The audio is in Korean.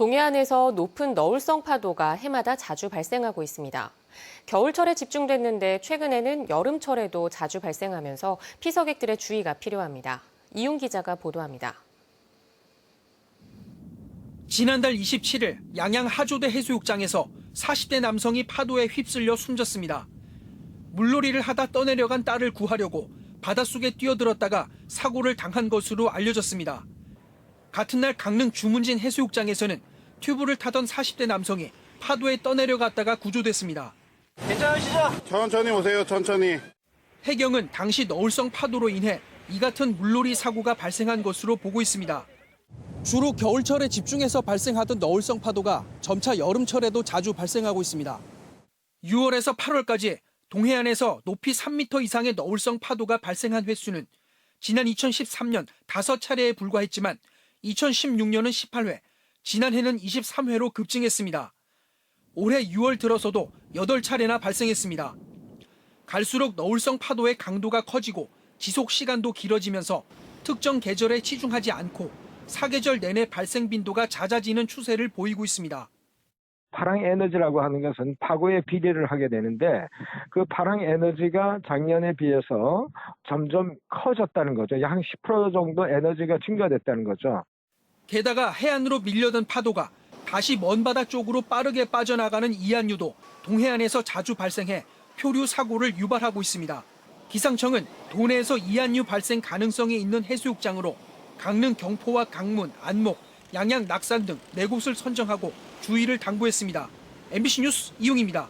동해안에서 높은 너울성 파도가 해마다 자주 발생하고 있습니다. 겨울철에 집중됐는데 최근에는 여름철에도 자주 발생하면서 피서객들의 주의가 필요합니다. 이용 기자가 보도합니다. 지난달 27일 양양 하조대 해수욕장에서 40대 남성이 파도에 휩쓸려 숨졌습니다. 물놀이를 하다 떠내려간 딸을 구하려고 바닷속에 뛰어들었다가 사고를 당한 것으로 알려졌습니다. 같은 날 강릉 주문진 해수욕장에서는 튜브를 타던 40대 남성이 파도에 떠내려갔다가 구조됐습니다. 천천히 오세요, 천천히. 해경은 당시 너울성 파도로 인해 이 같은 물놀이 사고가 발생한 것으로 보고 있습니다. 주로 겨울철에 집중해서 발생하던 너울성 파도가 점차 여름철에도 자주 발생하고 있습니다. 6월에서 8월까지 동해안에서 높이 3m 이상의 너울성 파도가 발생한 횟수는 지난 2013년 5차례에 불과했지만 2016년은 18회, 지난해는 23회로 급증했습니다. 올해 6월 들어서도 8차례나 발생했습니다. 갈수록 너울성 파도의 강도가 커지고 지속 시간도 길어지면서 특정 계절에 치중하지 않고 사계절 내내 발생 빈도가 잦아지는 추세를 보이고 있습니다. 파랑 에너지라고 하는 것은 파고에 비례를 하게 되는데 그 파랑 에너지가 작년에 비해서 점점 커졌다는 거죠. 약10% 정도 에너지가 증가됐다는 거죠. 게다가 해안으로 밀려든 파도가 다시 먼 바다 쪽으로 빠르게 빠져나가는 이안류도 동해안에서 자주 발생해 표류 사고를 유발하고 있습니다. 기상청은 도내에서 이안류 발생 가능성이 있는 해수욕장으로 강릉 경포와 강문, 안목, 양양 낙산 등네 곳을 선정하고 주의를 당부했습니다. MBC 뉴스 이용입니다.